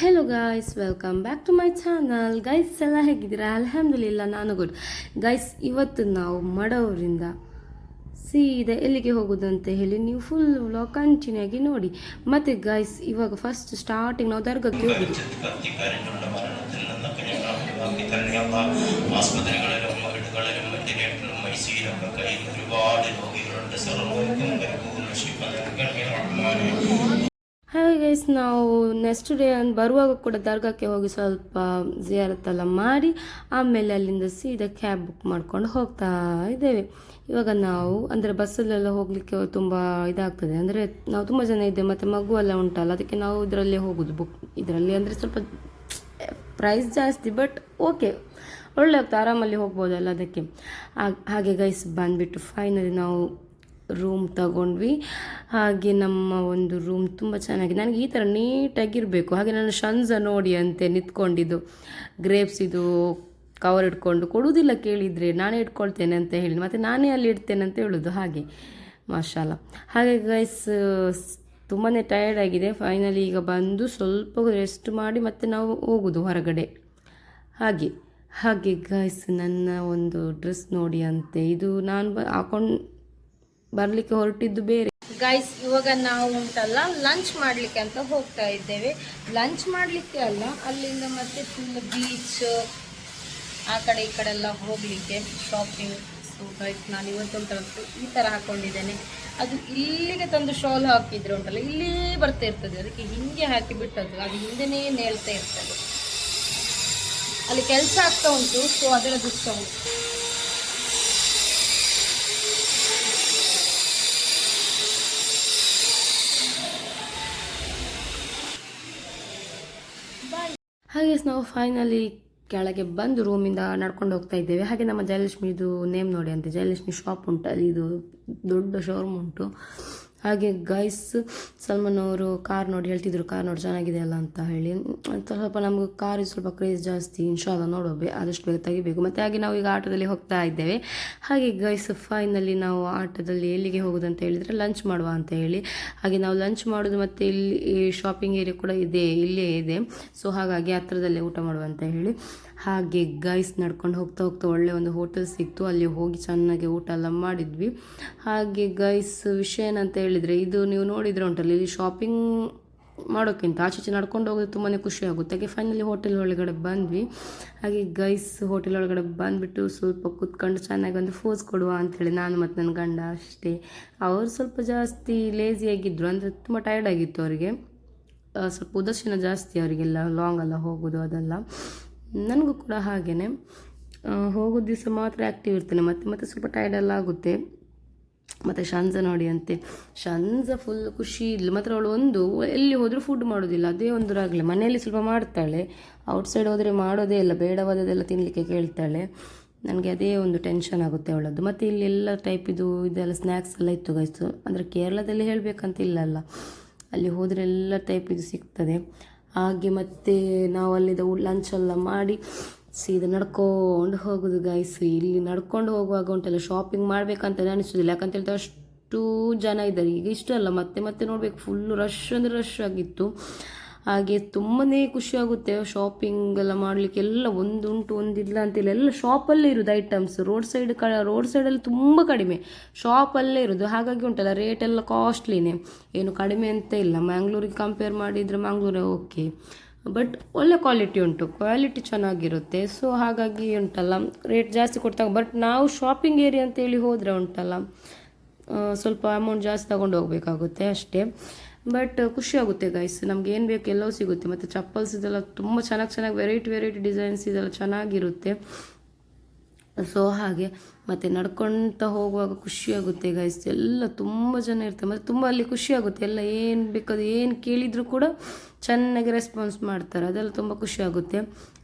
Hello guys welcome back to my channel guys ಎಲ್ಲ ಹೇಗಿದ್ದೀರಾ? ಅಲ್ಹಮ್ದುಲಿಲ್ಲ ನಾನು ಗುಡ್ ಗೈಸ್ ಇವತ್ತು ನಾವು ಮಡವರಿಂದ ಸೀದಾ ಎಲ್ಲಿಗೆ ಹೋಗೋದು ಅಂತ ಹೇಳಿ ನೀವು ಫುಲ್ ವ್ಲಾಗ್ ಕಂಟಿನ್ಯೂ ಆಗಿ ನೋಡಿ. ಮತ್ತೆ ಗೈಸ್ ಇವಾಗ ಫಸ್ಟ್ ಸ್ಟಾರ್ಟಿಂಗ್ ನಾವು ದರ್ಗಕ್ಕೆ ಹೋಗುದು. ಹಾಗೆ ಗೈಸ್ ನಾವು ನೆಕ್ಸ್ಟ್ ಡೇ ಬರುವಾಗ ಕೂಡ ದರ್ಗಾಕ್ಕೆ ಹೋಗಿ ಸ್ವಲ್ಪ ಜಿಯಾರತ್ತೆಲ್ಲ ಮಾಡಿ, ಆಮೇಲೆ ಅಲ್ಲಿಂದ ಸೀದಾ ಕ್ಯಾಬ್ ಬುಕ್ ಮಾಡ್ಕೊಂಡು ಹೋಗ್ತಾ ಇದ್ದೇವೆ. ಇವಾಗ ನಾವು, ಅಂದರೆ ಬಸ್ಸಲ್ಲೆಲ್ಲ ಹೋಗಲಿಕ್ಕೆ ತುಂಬ ಇದಾಗ್ತದೆ. ಅಂದರೆ ನಾವು ತುಂಬ ಜನ ಇದ್ದೇವೆ, ಮತ್ತು ಮಗು ಎಲ್ಲ ಉಂಟಲ್ಲ, ಅದಕ್ಕೆ ನಾವು ಇದರಲ್ಲೇ ಹೋಗೋದು ಬುಕ್ ಇದರಲ್ಲಿ ಅಂದರೆ ಸ್ವಲ್ಪ ಪ್ರೈಸ್ ಜಾಸ್ತಿ ಬಟ್ ಓಕೆ ಒಳ್ಳೆ ಆಗ್ತದೆ ಆರಾಮಲ್ಲಿ ಹೋಗ್ಬೋದಲ್ಲ ಅದಕ್ಕೆ. ಹಾಗೆ ಗೈಸ್ ಬಂದುಬಿಟ್ಟು ಫೈನಲಿ ನಾವು ರೂಮ್ ತಗೊಂಡ್ವಿ. ಹಾಗೆ ನಮ್ಮ ಒಂದು ರೂಮ್ ತುಂಬ ಚೆನ್ನಾಗಿದೆ ನನಗೆ ಈ ಥರ ನೀಟಾಗಿರಬೇಕು. ಹಾಗೆ ನಾನು ಶನ್ಸ ನೋಡಿ ಅಂತೆ ನಿಂತ್ಕೊಂಡಿದ್ದು. ಗ್ರೇಪ್ಸ್ ಇದು ಕವರ್ ಇಟ್ಕೊಂಡು ಕೊಡುವುದಿಲ್ಲ ಕೇಳಿದರೆ ನಾನೇ ಇಟ್ಕೊಳ್ತೇನೆ ಅಂತ ಹೇಳಿ, ಮತ್ತು ನಾನೇ ಅಲ್ಲಿ ಇಡ್ತೇನೆ ಅಂತ ಹೇಳೋದು ಹಾಗೆ. ಮಾಶಾಲ ಹಾಗೆ ಗೈಸ್ ತುಂಬಾ ಟಯರ್ಡ್ ಆಗಿದೆ. ಫೈನಲಿ ಈಗ ಬಂದು ಸ್ವಲ್ಪ ರೆಸ್ಟ್ ಮಾಡಿ ಮತ್ತೆ ನಾವು ಹೋಗೋದು ಹೊರಗಡೆ. ಹಾಗೆ ಹಾಗೆ ಗೈಸ್ ನನ್ನ ಒಂದು ಡ್ರೆಸ್ ನೋಡಿ ಅಂತೆ. ಇದು ನಾನು ಬ ಹಾಕೊಂಡು ಬರಲಿಕ್ಕೆ ಹೊರಟಿದ್ದು ಬೇರೆ. ಗೈಸ್ ಇವಾಗ ನಾವು ಉಂಟಲ್ಲ ಲಂಚ್ ಮಾಡ್ಲಿಕ್ಕೆ ಅಂತ ಹೋಗ್ತಾ ಇದ್ದೇವೆ. ಲಂಚ್ ಮಾಡ್ಲಿಕ್ಕೆ ಅಲ್ಲ, ಅಲ್ಲಿಂದ ಮತ್ತೆ ಫುಲ್ ಬೀಚ್ ಆ ಕಡೆ ಈ ಕಡೆ ಎಲ್ಲ ಹೋಗ್ಲಿಕ್ಕೆ ಶಾಪಿಂಗ್ ಸೊ ಗೈಸ್ ನಾನು ಇವತ್ತೊಂಥರ ಈ ತರ ಹಾಕೊಂಡಿದ್ದೇನೆ. ಅದು ಇಲ್ಲಿಗೆ ತಂದು ಶಾಲ್ ಹಾಕಿದ್ರೆ ಉಂಟಲ್ಲ, ಇಲ್ಲಿ ಬರ್ತಾ ಇರ್ತದೆ. ಅದಕ್ಕೆ ಹಿಂಗೆ ಹಾಕಿ ಬಿಟ್ಟದ್ದು, ಅದು ಹಿಂದೆನೇ ನೇಳ್ತಾ ಇರ್ತದೆ. ಅಲ್ಲಿ ಕೆಲಸ ಆಗ್ತಾ ಉಂಟು ಸೊ ಅದರ ದುಃಖ ಉಂಟು. ಹಾಗೆ ನಾವು ಫೈನಲಿ ಕೆಳಗೆ ಬಂದು ರೂಮಿಂದ ನಡ್ಕೊಂಡು ಹೋಗ್ತಾ ಇದ್ದೇವೆ. ಹಾಗೆ ನಮ್ಮ ಜಯಲಕ್ಷ್ಮಿದು ನೇಮ್ ನೋಡಿ ಅಂತ. ಜಯಲಕ್ಷ್ಮಿ ಶಾಪ್ ಉಂಟು. ಅಲ್ಲಿ ಇದು ದೊಡ್ಡ ಶೋರೂಮ್ ಉಂಟು. ಹಾಗೆ ಗೈಸ್ ಸಲ್ಮಾನ್ ಅವರು ಕಾರ್ ನೋಡಿ ಹೇಳ್ತಿದ್ರು ಕಾರ್ ನೋಡಿ ಚೆನ್ನಾಗಿದೆ ಅಲ್ಲ ಅಂತ ಹೇಳಿ. ಸ್ವಲ್ಪ ನಮಗೆ ಕಾರ್ ಸ್ವಲ್ಪ ಕ್ರೇಜ್ ಜಾಸ್ತಿ ಇನ್ಶಾಲ್ಲ ನೋಡೋಬೇ ಆದಷ್ಟು ಬೇಗ ತೆಗಿಬೇಕು. ಮತ್ತು ಹಾಗೆ ನಾವು ಈಗ ಆಟೋದಲ್ಲಿ ಹೋಗ್ತಾ ಇದ್ದೇವೆ. ಹಾಗೆ ಗೈಸ್ ಫೈನಲ್ಲಿ ನಾವು ಆಟೋದಲ್ಲಿ ಎಲ್ಲಿಗೆ ಹೋಗೋದು ಅಂತ ಹೇಳಿದರೆ ಲಂಚ್ ಮಾಡುವ ಅಂತ ಹೇಳಿ. ಹಾಗೆ ನಾವು ಲಂಚ್ ಮಾಡೋದು ಮತ್ತು ಇಲ್ಲಿ ಶಾಪಿಂಗ್ ಏರಿಯಾ ಕೂಡ ಇದೆ, ಇಲ್ಲೇ ಇದೆ. ಸೊ ಹಾಗಾಗಿ ಹತ್ರದಲ್ಲೇ ಊಟ ಮಾಡುವ ಅಂತ ಹೇಳಿ. ಹಾಗೆ ಗೈಸ್ ನಡ್ಕೊಂಡು ಹೋಗ್ತಾ ಹೋಗ್ತಾ ಒಳ್ಳೆ ಒಂದು ಹೋಟೆಲ್ ಸಿಕ್ತು. ಅಲ್ಲಿ ಹೋಗಿ ಚೆನ್ನಾಗಿ ಊಟ ಎಲ್ಲ ಮಾಡಿದ್ವಿ. ಹಾಗೆ ಗೈಸ್ ವಿಷಯ ಏನಂತ ಹೇಳಿದರೆ, ಇದು ನೀವು ನೋಡಿದರೆ ಉಂಟಲ್ಲ, ಇಲ್ಲಿ ಶಾಪಿಂಗ್ ಮಾಡೋಕ್ಕಿಂತ ಆಚೆ ನಡ್ಕೊಂಡು ಹೋಗೋದು ತುಂಬಾ ಖುಷಿ ಆಗುತ್ತೆ. ಹಾಗೆ ಫೈನಲಿ ಹೋಟೆಲ್ ಒಳಗಡೆ ಬಂದ್ವಿ. ಹಾಗೆ ಗೈಸ್ ಹೋಟೆಲ್ ಒಳಗಡೆ ಬಂದುಬಿಟ್ಟು ಸ್ವಲ್ಪ ಕೂತ್ಕೊಂಡು ಚೆನ್ನಾಗಿ ಒಂದು ಫೋಸ್ ಕೊಡುವ ಅಂಥೇಳಿ ನಾನು ಮತ್ತು ನನ್ನ ಗಂಡ ಅಷ್ಟೇ. ಅವರು ಸ್ವಲ್ಪ ಜಾಸ್ತಿ ಲೇಸಿಯಾಗಿದ್ದರು ಅಂದರೆ ತುಂಬ ಟೈರ್ಡ್ ಆಗಿತ್ತು ಅವರಿಗೆ. ಸ್ವಲ್ಪ ಉದಾಸೀನ ಜಾಸ್ತಿ ಅವರಿಗೆಲ್ಲ ಲಾಂಗ್ ಎಲ್ಲ ಹೋಗೋದು ಅದೆಲ್ಲ. ನನಗೂ ಕೂಡ ಹಾಗೆಯೇ ಹೋಗೋ ದಿವಸ ಮಾತ್ರ ಆ್ಯಕ್ಟಿವ್ ಇರ್ತೇನೆ. ಮತ್ತೆ ಮತ್ತೆ ಸ್ವಲ್ಪ ಟೈರ್ಡ್ ಎಲ್ಲ ಆಗುತ್ತೆ. ಮತ್ತು ಶಾಂಜ ನೋಡಿ ಅಂತೆ. ಶಾಂಜ ಫುಲ್ ಖುಷಿ ಇಲ್ಲ ಮಾತ್ರ ಅವಳು ಒಂದು, ಎಲ್ಲಿ ಹೋದರೂ ಫುಡ್ ಮಾಡೋದಿಲ್ಲ. ಅದೇ ಒಂದು ಆಗಲಿ ಮನೆಯಲ್ಲಿ ಸ್ವಲ್ಪ ಮಾಡ್ತಾಳೆ. ಔಟ್ಸೈಡ್ ಹೋದರೆ ಮಾಡೋದೇ ಇಲ್ಲ. ಬೇಡವಾದದೆಲ್ಲ ತಿನ್ನಲಿಕ್ಕೆ ಕೇಳ್ತಾಳೆ. ನನಗೆ ಅದೇ ಒಂದು ಟೆನ್ಷನ್ ಆಗುತ್ತೆ ಅವಳದ್ದು. ಮತ್ತು ಇಲ್ಲಿ ಎಲ್ಲ ಟೈಪ್ ಇದು, ಇದೆಲ್ಲ ಸ್ನ್ಯಾಕ್ಸ್ ಎಲ್ಲ ಇತ್ತು ಗೈಸು ಅಂದರೆ ಕೇರಳದಲ್ಲಿ ಹೇಳಬೇಕಂತ ಇಲ್ಲಲ್ಲ ಅಲ್ಲಿ. ಹೋದರೆ ಎಲ್ಲ ಟೈಪ್ ಇದು ಸಿಗ್ತದೆ. ಹಾಗೆ ಮತ್ತೆ ನಾವು ಅಲ್ಲಿಂದ ಲಂಚ್ ಎಲ್ಲ ಮಾಡಿ ಸೀದಾ ನಡ್ಕೊಂಡು ಹೋಗೋದು ಗೈಸ್ ಇಲ್ಲಿ ನಡ್ಕೊಂಡು ಹೋಗುವಾಗ ಉಂಟಲ್ಲ ಶಾಪಿಂಗ್ ಮಾಡಬೇಕಂತ ಅನಿಸೋದಿಲ್ಲ. ಯಾಕಂತ ಅಷ್ಟು ಜನ ಇದ್ದಾರೆ. ಈಗ ಇಷ್ಟ ಅಲ್ಲ ಮತ್ತೆ ಮತ್ತೆ ನೋಡಬೇಕು. ಫುಲ್ಲು ರಶ್ ಅಂದರೆ ರಶ್ ಆಗಿತ್ತು. ಹಾಗೆ ತುಂಬಾ ಖುಷಿಯಾಗುತ್ತೆ ಶಾಪಿಂಗ್ ಎಲ್ಲ ಮಾಡಲಿಕ್ಕೆ. ಎಲ್ಲ ಒಂದುಂಟು ಒಂದಿಲ್ಲ ಅಂತಿಲ್ಲ ಎಲ್ಲ ಶಾಪಲ್ಲೇ ಇರೋದು ಐಟಮ್ಸ್ ರೋಡ್ ಸೈಡ್ ಕ ರೋಡ್ ಸೈಡಲ್ಲಿ ತುಂಬ ಕಡಿಮೆ. ಶಾಪಲ್ಲೇ ಇರೋದು. ಹಾಗಾಗಿ ಉಂಟಲ್ಲ ರೇಟ್ ಎಲ್ಲ ಕಾಸ್ಟ್ಲಿನೇ ಏನು ಕಡಿಮೆ ಅಂತ ಇಲ್ಲ. ಮ್ಯಾಂಗ್ಳೂರಿಗೆ ಕಂಪೇರ್ ಮಾಡಿದರೆ ಮ್ಯಾಂಗ್ಳೂರೇ ಓಕೆ ಬಟ್ ಒಳ್ಳೆ ಕ್ವಾಲಿಟಿ ಉಂಟು. ಕ್ವಾಲಿಟಿ ಚೆನ್ನಾಗಿರುತ್ತೆ. ಸೊ ಹಾಗಾಗಿ ಉಂಟಲ್ಲ ರೇಟ್ ಜಾಸ್ತಿ ಕೊಡ್ತಾಗ ಬಟ್ ನಾವು ಶಾಪಿಂಗ್ ಏರಿಯಾ ಅಂತೇಳಿ ಹೋದರೆ ಉಂಟಲ್ಲ ಸ್ವಲ್ಪ ಅಮೌಂಟ್ ಜಾಸ್ತಿ ತಗೊಂಡು ಹೋಗಬೇಕಾಗುತ್ತೆ ಅಷ್ಟೇ. ಬಟ್ ಖುಷಿ ಆಗುತ್ತೆ ಗೈಸ್ ನಮ್ಗೆ ಏನು ಬೇಕು ಎಲ್ಲವೂ ಸಿಗುತ್ತೆ. ಮತ್ತು ಚಪ್ಪಲ್ಸ್ ಇದೆಲ್ಲ ತುಂಬ ಚೆನ್ನಾಗಿ ಚೆನ್ನಾಗಿ ವೆರೈಟಿ ವೆರೈಟಿ ಡಿಸೈನ್ಸ್ ಇದೆಲ್ಲ ಚೆನ್ನಾಗಿರುತ್ತೆ. ಸೊ ಹಾಗೆ. ಮತ್ತು ನಡ್ಕೊಳ್ತಾ ಹೋಗುವಾಗ ಖುಷಿಯಾಗುತ್ತೆ ಗೈಸ್ ಎಲ್ಲ ತುಂಬ ಜನ ಇರ್ತಾರೆ. ಮತ್ತು ತುಂಬ ಅಲ್ಲಿ ಖುಷಿಯಾಗುತ್ತೆ ಎಲ್ಲ ಏನು ಬೇಕಾದ ಏನು ಕೇಳಿದರೂ ಕೂಡ ಚೆನ್ನಾಗಿ ರೆಸ್ಪಾನ್ಸ್ ಮಾಡ್ತಾರೆ. ಅದೆಲ್ಲ ತುಂಬ ಖುಷಿಯಾಗುತ್ತೆ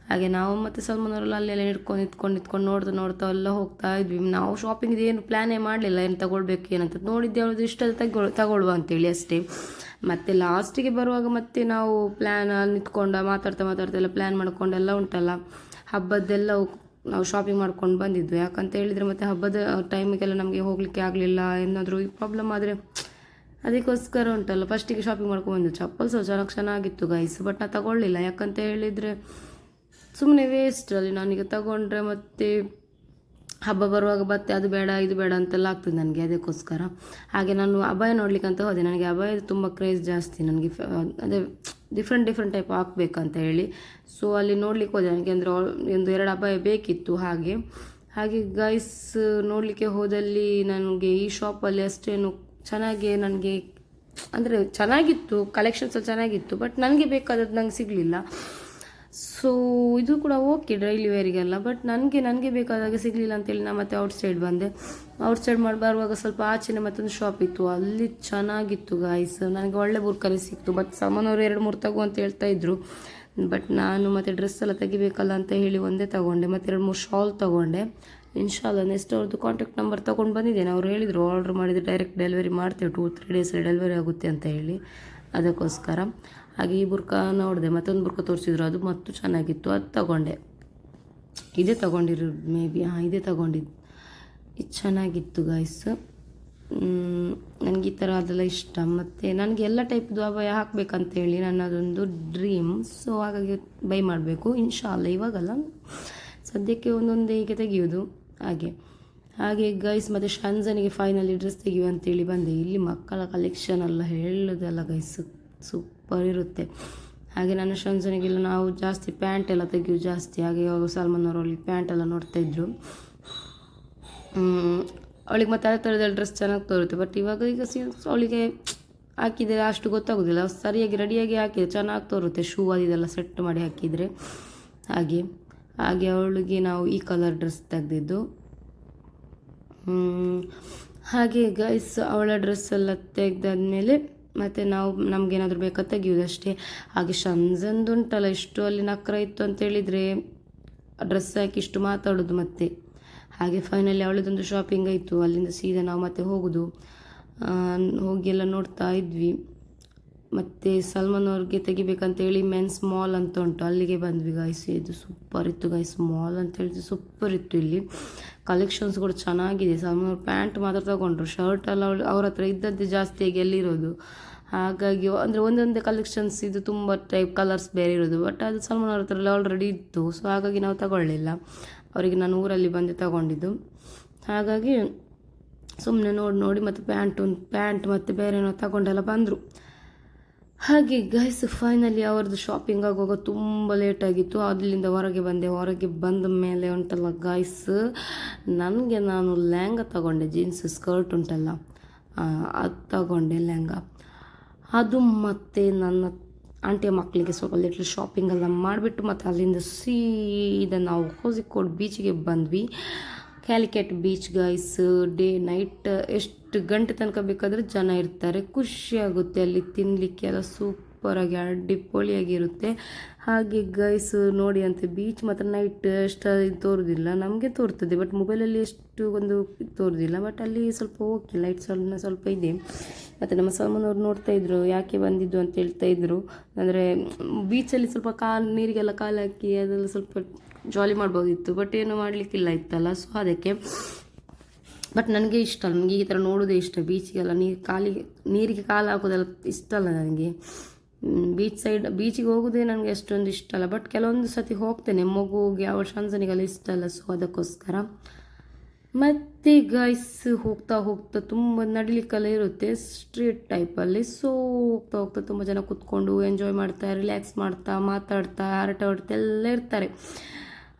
ಹಾಗೆ ನಾವು ಮತ್ತು ಸಲ್ಮಾನ್ ಅವರೆಲ್ಲ ಅಲ್ಲೆಲ್ಲ ಹಿಡ್ಕೊಂಡು ನಿಂತ್ಕೊಂಡು ನಿಂತ್ಕೊಂಡು ನೋಡ್ತಾ ನೋಡ್ತಾ ಎಲ್ಲ ಹೋಗ್ತಾ ಇದ್ವಿ. ನಾವು ಶಾಪಿಂಗ್ ಏನು ಪ್ಲ್ಯಾನೇ ಮಾಡಲಿಲ್ಲ. ಏನು ತಗೊಳ್ಬೇಕು, ಏನಂತ ನೋಡಿದ್ದೆ. ಅವ್ರದ್ದು ಇಷ್ಟ ತಗೊಳ್ ತಗೊಳ್ಳುವ ಅಂತೇಳಿ ಅಷ್ಟೇ. ಮತ್ತು ಲಾಸ್ಟಿಗೆ ಬರುವಾಗ ಮತ್ತೆ ನಾವು ಪ್ಲ್ಯಾನ್ ನಿಂತ್ಕೊಂಡು ಮಾತಾಡ್ತಾ ಮಾತಾಡ್ತಾ ಎಲ್ಲ ಪ್ಲ್ಯಾನ್ ಮಾಡ್ಕೊಂಡೆಲ್ಲ ಉಂಟಲ್ಲ. ಹಬ್ಬದ್ದೆಲ್ಲ ನಾವು ಶಾಪಿಂಗ್ ಮಾಡ್ಕೊಂಡು ಬಂದಿದ್ದು. ಯಾಕಂತ ಹೇಳಿದರೆ ಮತ್ತೆ ಹಬ್ಬದ ಟೈಮಿಗೆಲ್ಲ ನಮಗೆ ಹೋಗಲಿಕ್ಕೆ ಆಗಲಿಲ್ಲ, ಏನಾದರೂ ಪ್ರಾಬ್ಲಮ್ ಆದರೆ ಅದಕ್ಕೋಸ್ಕರ ಉಂಟಲ್ಲ ಫಸ್ಟಿಗೆ ಶಾಪಿಂಗ್ ಮಾಡ್ಕೊಂಡು ಬಂದೆ. ಚಪ್ಪಲ್ ಸಹ ಚೆನ್ನಾಗಿ ಚೆನ್ನಾಗಿತ್ತು ಗೈಸ್ ಬಟ್ ನಾನು ತಗೊಳ್ಳಿಲ್ಲ. ಯಾಕಂತ ಹೇಳಿದರೆ ಸುಮ್ಮನೆ ವೇಸ್ಟ್ ಅಲ್ಲಿ ನಾನೀಗ ತಗೊಂಡ್ರೆ ಮತ್ತೆ ಹಬ್ಬ ಬರುವಾಗ ಮತ್ತೆ ಅದು ಬೇಡ, ಇದು ಬೇಡ ಅಂತೆಲ್ಲ ಆಗ್ತದೆ ನನಗೆ ಅದಕ್ಕೋಸ್ಕರ. ಹಾಗೆ ನಾನು ಅಭಯ ನೋಡ್ಲಿಕ್ಕೆ ಅಂತ ಹೋದೆ. ನನಗೆ ಅಭಯ ತುಂಬ ಕ್ರೇಜ್ ಜಾಸ್ತಿ. ನನಗೆ ಅದೇ ಡಿಫ್ರೆಂಟ್ ಡಿಫ್ರೆಂಟ್ ಟೈಪ್ ಹಾಕ್ಬೇಕಂತ ಹೇಳಿ. ಸೊ ಅಲ್ಲಿ ನೋಡ್ಲಿಕ್ಕೆ ಹೋದೆ ನನಗೆ ಅಂದರೆ ಒಂದು ಎರಡು ಅಭಯ ಬೇಕಿತ್ತು ಹಾಗೆ. ಹಾಗೆ ಗೈಸ್ ನೋಡಲಿಕ್ಕೆ ಹೋದಲ್ಲಿ ನನಗೆ ಈ ಶಾಪಲ್ಲಿ ಅಷ್ಟೇನು ಚೆನ್ನಾಗಿ ನನಗೆ, ಅಂದರೆ ಚೆನ್ನಾಗಿತ್ತು ಕಲೆಕ್ಷನ್ಸ್ ಚೆನ್ನಾಗಿತ್ತು ಬಟ್ ನನಗೆ ಬೇಕಾದದ್ದು ನಂಗೆ ಸಿಗಲಿಲ್ಲ. ಸೊ ಇದು ಕೂಡ ಓಕೆ ಡೈಲಿ ವೇರಿಗೆಲ್ಲ ಬಟ್ ನನಗೆ ನನಗೆ ಬೇಕಾದಾಗ ಸಿಗಲಿಲ್ಲ ಅಂತೇಳಿ ನಾನು ಮತ್ತೆ ಔಟ್ ಸೈಡ್ ಬಂದೆ. ಔಟ್ ಸೈಡ್ ಮಾಡಿ, ಬರುವಾಗ ಸ್ವಲ್ಪ ಆಚೆನೆ ಮತ್ತೊಂದು ಶಾಪ್ ಇತ್ತು. ಅಲ್ಲಿ ಚೆನ್ನಾಗಿತ್ತು ಗಾಯ್ಸ್ ನನಗೆ ಒಳ್ಳೆ ಬುರ್ಕಲ್ಲಿ ಸಿಕ್ತು ಬಟ್ ಸಾಮಾನವರು ಎರಡು, ಮೂರು ತಗೋ ಅಂತ ಹೇಳ್ತಾ ಇದ್ರು. ಬಟ್ ನಾನು ಮತ್ತೆ ಡ್ರೆಸ್ ಎಲ್ಲ ತೆಗಿಬೇಕಲ್ಲ ಅಂತ ಹೇಳಿ ಒಂದೇ ತಗೊಂಡೆ, ಮತ್ತೆ ಎರಡು, ಮೂರು ಶಾಲ್ ತಗೊಂಡೆ. ಇನ್ಶಾಲ್ಲ ನೆಕ್ಸ್ಟ್ ಅವ್ರದ್ದು ಕಾಂಟ್ಯಾಕ್ಟ್ ನಂಬರ್ ತೊಗೊಂಡು ಬಂದಿದ್ದೇನೆ. ಅವ್ರು ಹೇಳಿದರು ಆರ್ಡ್ರ್ ಮಾಡಿದರೆ ಡೈರೆಕ್ಟ್ ಡೆಲಿವರಿ ಮಾಡ್ತೇವೆ. ಟೂ ತ್ರೀ ಡೇಸಲ್ಲಿ ಡೆಲಿವರಿ ಆಗುತ್ತೆ ಅಂತ ಹೇಳಿ. ಅದಕ್ಕೋಸ್ಕರ. ಹಾಗೆ ಈ ಬುರ್ಕ ನೋಡಿದೆ, ಮತ್ತೊಂದು ಬುರ್ಕ ತೋರಿಸಿದ್ರು, ಅದು ಮತ್ತು ಚೆನ್ನಾಗಿತ್ತು, ಅದು ತಗೊಂಡೆ. ಇದೇ ತಗೊಂಡಿರೋದು ಮೇ ಬಿ, ಹಾಂ, ಇದೇ ತಗೊಂಡಿದ್ದು ಇದು ಚೆನ್ನಾಗಿತ್ತು ಗಾಯ್ಸ್ ನನಗೆ ಈ ಥರ ಅದೆಲ್ಲ ಇಷ್ಟ. ಮತ್ತು ನನಗೆ ಎಲ್ಲ ಟೈಪ್ದು ಅಭಯ ಹಾಕಬೇಕಂತೇಳಿ ಹೇಳಿ ನನ್ನದೊಂದು ಡ್ರೀಮ್ ಸೊ ಹಾಗಾಗಿ ಬೈ ಮಾಡಬೇಕು. ಇನ್ಶಾಲ್ಲ ಇವಾಗಲ್ಲ. ಸದ್ಯಕ್ಕೆ ಒಂದೊಂದು ಹೀಗೆ ತೆಗೆಯೋದು. ಹಾಗೆ. ಹಾಗೆ ಗೈಸ್ ಮತ್ತು ಶಂಜನಿಗೆ ಫೈನಲಿ ಡ್ರೆಸ್ ತೆಗೆಯುವ ಅಂತೇಳಿ ಬಂದೆ. ಇಲ್ಲಿ ಮಕ್ಕಳ ಕಲೆಕ್ಷನ್ ಎಲ್ಲ ಹೇಳೋದಲ್ಲ ಗೈಸ್ ಸೂಪರ್ ಇರುತ್ತೆ. ಹಾಗೆ ನನ್ನ ಶಂಜನಿಗೆಲ್ಲ ನಾವು ಜಾಸ್ತಿ ಪ್ಯಾಂಟ್ ಎಲ್ಲ ತೆಗೆಯೋದು ಜಾಸ್ತಿ. ಹಾಗೆ ಇವಾಗ ಸಲ್ಮಾನ್ ಎಲ್ಲ ನೋಡ್ತಾ ಹ್ಮ್, ಅವಳಿಗೆ ಮತ್ತೆ ಅದೇ ಥರದ ಡ್ರೆಸ್ ಚೆನ್ನಾಗಿ ತೋರುತ್ತೆ. ಬಟ್ ಇವಾಗ ಈಗ ಸೀನ್ಸ್ ಅವಳಿಗೆ ಹಾಕಿದರೆ ಅಷ್ಟು ಗೊತ್ತಾಗೋದಿಲ್ಲ. ಸರಿಯಾಗಿ ರೆಡಿಯಾಗಿ ಹಾಕಿದ್ರೆ ಚೆನ್ನಾಗಿ ತೋರುತ್ತೆ. ಶೂ ಅದು ಇದೆಲ್ಲ ಸೆಟ್ ಮಾಡಿ ಹಾಕಿದರೆ. ಹಾಗೆ ಹಾಗೆ ಅವಳಿಗೆ ನಾವು ಈ ಕಲರ್ ಡ್ರೆಸ್ ತೆಗೆದಿದ್ದು. ಹಾಗೆ ಗೈಸ್ ಅವಳ ಡ್ರೆಸ್ ಎಲ್ಲ ತೆಗೆದಾದ್ಮೇಲೆ ಮತ್ತು ನಾವು, ನಮಗೇನಾದರೂ ಬೇಕಾ ತೆಗಿಯೋದಷ್ಟೇ ಹಾಗೆ ಶಂಜಂದು ಉಂಟಲ್ಲ ಇಷ್ಟು ಅಲ್ಲಿ ನಕ್ರ ಇತ್ತು ಅಂತ ಹೇಳಿದರೆ ಡ್ರೆಸ್ ಹಾಕಿ ಇಷ್ಟು ಮಾತಾಡೋದು ಮತ್ತೆ. ಹಾಗೆ ಫೈನಲಿ ಅವಳದೊಂದು ಶಾಪಿಂಗ್ ಆಯಿತು. ಅಲ್ಲಿಂದ ಸೀದಾ ನಾವು ಮತ್ತೆ ಹೋಗೋದು. ಹೋಗಿ ಎಲ್ಲ ನೋಡ್ತಾ ಇದ್ವಿ. ಮತ್ತು ಸಲ್ಮಾನ್ ಅವ್ರಿಗೆ ತೆಗಿಬೇಕಂತೇಳಿ ಮೆನ್ಸ್ ಮಾಲ್ ಅಂತ ಉಂಟು. ಅಲ್ಲಿಗೆ ಬಂದ್ವಿ ಗಾಯ್ಸ್ ಇದು ಸೂಪರ್ ಇತ್ತು ಗಾಯ್ಸ್ ಮಾಲ್ ಅಂತ ಹೇಳಿದ್ರೆ ಸೂಪರ್ ಇತ್ತು ಇಲ್ಲಿ. ಕಲೆಕ್ಷನ್ಸ್ ಕೂಡ ಚೆನ್ನಾಗಿದೆ. ಸಮ ಪ್ಯಾಂಟ್ ಮಾತ್ರ ತಗೊಂಡ್ರು. ಶರ್ಟ್ ಎಲ್ಲ ಅವಳು ಅವ್ರ ಹತ್ರ ಇದ್ದದ್ದೇ ಜಾಸ್ತಿಯಾಗಿ ಎಲ್ಲಿರೋದು? ಹಾಗಾಗಿ ಅಂದರೆ ಒಂದೊಂದೇ ಕಲೆಕ್ಷನ್ಸ್ ಇದು ತುಂಬ ಟೈಪ್ ಕಲರ್ಸ್ ಬೇರೆ ಇರೋದು. ಬಟ್ ಅದು ಸಲ್ಮಾನ್ ಅವ್ರ ಹತ್ರ ಆಲ್ರೆಡಿ ಇತ್ತು. ಸೊ ಹಾಗಾಗಿ ನಾವು ತಗೊಳ್ಳಿಲ್ಲ. ಅವರಿಗೆ ನಾನು ಊರಲ್ಲಿ ಬಂದು ತಗೊಂಡಿದ್ದು. ಹಾಗಾಗಿ ಸುಮ್ಮನೆ ನೋಡಿ ನೋಡಿ ಮತ್ತು ಪ್ಯಾಂಟು ಪ್ಯಾಂಟ್ ಮತ್ತು ಬೇರೆ ತಗೊಂಡೆಲ್ಲ ಬಂದರು. ಹಾಗೆ ಗೈಸ್ ಫೈನಲಿ ಅವ್ರದ್ದು ಶಾಪಿಂಗ್ ಆಗುವಾಗ ತುಂಬ ಲೇಟ್ ಆಗಿತ್ತು. ಅಲ್ಲಿಂದ ಹೊರಗೆ ಬಂದೆ. ಹೊರಗೆ ಬಂದ ಮೇಲೆ ಉಂಟಲ್ಲ ಗೈಸ್ ನನಗೆ ನಾನು ಲೆಹಂಗ ತಗೊಂಡೆ ಜೀನ್ಸ್ ಸ್ಕರ್ಟ್ ಉಂಟಲ್ಲ. ಅದು ತಗೊಂಡೆ ಲೆಹಂಗ. ಅದು ಮತ್ತು ನನ್ನ ಆಂಟಿಯ ಮಕ್ಕಳಿಗೆ ಸ್ವಲ್ಪ ಲಿಟ್ಲ್ ಶಾಪಿಂಗ್ ಎಲ್ಲ ಮಾಡಿಬಿಟ್ಟು ಮತ್ತು ಅಲ್ಲಿಂದ ಸೀದಾ ನಾವು ಕೋಸಿಕೋಡ್ ಬೀಚಿಗೆ ಬಂದ್ವಿ. Calicut beach guys day night ಎಷ್ಟು ಗಂಟೆ ತನಕ ಬೇಕಾದರೆ ಜನ ಇರ್ತಾರೆ. ಖುಷಿಯಾಗುತ್ತೆ ಅಲ್ಲಿ ತಿನ್ನಲಿಕ್ಕೆ ಎಲ್ಲ ಸೂಪರಾಗಿ ಅಡ್ಡಿಪೊಳಿಯಾಗಿರುತ್ತೆ ಹಾಗೆ ಗೈಸು ನೋಡಿ ಅಂತ ಬೀಚ್ ಮಾತ್ರ ನೈಟ್ ಅಷ್ಟು ತೋರುದಿಲ್ಲ. ನಮಗೆ ತೋರ್ತದೆ ಬಟ್ ಮೊಬೈಲಲ್ಲಿ ಎಷ್ಟು ಒಂದು ತೋರುದಿಲ್ಲ. ಬಟ್ ಅಲ್ಲಿ ಸ್ವಲ್ಪ ಓಕೆ ಲೈಟ್ ಸ್ವಲ್ಪ ಸ್ವಲ್ಪ ಇದೆ. ಮತ್ತು ನಮ್ಮ ಸಾಮಾನವ್ರು ನೋಡ್ತಾ ಇದ್ರು, ಯಾಕೆ ಬಂದಿದ್ದು ಅಂತ ಹೇಳ್ತಾ ಇದ್ರು. ಅಂದರೆ ಬೀಚಲ್ಲಿ ಸ್ವಲ್ಪ ಕಾಲು, ನೀರಿಗೆಲ್ಲ ಕಾಲು ಹಾಕಿ ಅದೆಲ್ಲ ಸ್ವಲ್ಪ ಜಾಲಿ ಮಾಡ್ಬೋದಿತ್ತು. ಬಟ್ ಏನು ಮಾಡಲಿಕ್ಕಿಲ್ಲ ಇತ್ತಲ್ಲ. ಸೊ ಅದಕ್ಕೆ ಬಟ್ ನನಗೆ ಇಷ್ಟ ನನಗೆ ಈ ಥರ ನೋಡೋದೇ ಇಷ್ಟ. ಬೀಚಿಗೆಲ್ಲ ನೀರು ಕಾಲಿಗೆ ನೀರಿಗೆ ಕಾಲು ಹಾಕೋದೆಲ್ಲ ಇಷ್ಟ ಅಲ್ಲ ನನಗೆ. ಬೀಚ್ ಸೈಡ್ ಬೀಚಿಗೆ ಹೋಗೋದೇ ನನಗೆ ಅಷ್ಟೊಂದು ಇಷ್ಟ ಅಲ್ಲ. ಬಟ್ ಕೆಲವೊಂದು ಸತಿ ಹೋಗ್ತೇನೆ. ಮಗುಗೆ ಅವ್ರ ಶಾಂತನಿಗೆಲ್ಲ ಇಷ್ಟ ಅಲ್ಲ. ಸೊ ಅದಕ್ಕೋಸ್ಕರ. ಮತ್ತೆ ಗೈಸ್ ಹೋಗ್ತಾ ಹೋಗ್ತಾ ತುಂಬ ನಡಿಲಿಕ್ಕೆಲ್ಲ ಇರುತ್ತೆ. ಸ್ಟ್ರೀಟ್ ಟೈಪಲ್ಲಿ ಸೊ ಹೋಗ್ತಾ ಹೋಗ್ತಾ ತುಂಬ ಜನ ಕೂತ್ಕೊಂಡು ಎಂಜಾಯ್ ಮಾಡ್ತಾ ರಿಲ್ಯಾಕ್ಸ್ ಮಾಡ್ತಾ, ಮಾತಾಡ್ತಾ, ಹರಟೆ ಆಡ್ತಾ ಎಲ್ಲ ಇರ್ತಾರೆ.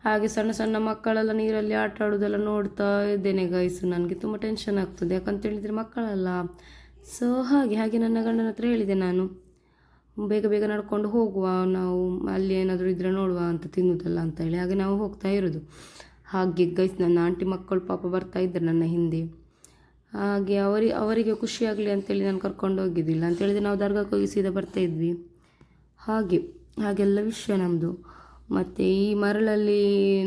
ಹಾಗೆ ಸಣ್ಣ ಸಣ್ಣ ಮಕ್ಕಳೆಲ್ಲ ನೀರಲ್ಲಿ ಆಟ ಆಡೋದೆಲ್ಲ ನೋಡ್ತಾ ಇದ್ದೇನೆ ಗೈಸ್ ನನಗೆ ತುಂಬ ಟೆನ್ಷನ್ ಆಗ್ತದೆ. ಯಾಕಂತ ಹೇಳಿದರೆ ಮಕ್ಕಳಲ್ಲ. ಸೊ ಹಾಗೆ ಹಾಗೆ ನನ್ನ ಗಂಡನ ಹತ್ರ ಹೇಳಿದೆ ನಾನು. ಬೇಗ ಬೇಗ ನಡ್ಕೊಂಡು ಹೋಗುವ. ನಾವು ಅಲ್ಲಿ ಏನಾದರೂ ಇದ್ರೆ ನೋಡುವ ಅಂತ ತಿನ್ನುವುದಲ್ಲ ಅಂತ ಹೇಳಿ. ಹಾಗೆ ನಾವು ಹೋಗ್ತಾ ಇರೋದು. ಹಾಗೆ ಗೈಸ್ ನನ್ನ ಆಂಟಿ ಮಕ್ಕಳು ಪಾಪ ಬರ್ತಾ ಇದ್ದರು ನನ್ನ ಹಿಂದೆ. ಹಾಗೆ ಅವರಿ, ಅವರಿಗೆ ಖುಷಿಯಾಗಲಿ ಅಂತೇಳಿ ನಾನು ಕರ್ಕೊಂಡು ಹೋಗಿದ್ದಿಲ್ಲ. ಅಂತ ಹೇಳಿದ್ರೆ ನಾವು ದರ್ಗಾಕ್ಕೆ ಹೋಗಿ ಸೀದಾ ಬರ್ತಾ ಇದ್ವಿ. ಹಾಗೆ, ಹಾಗೆಲ್ಲ ವಿಷಯ ನಮ್ಮದು ಮತ್ತು ಈ ಮರಳಲ್ಲಿ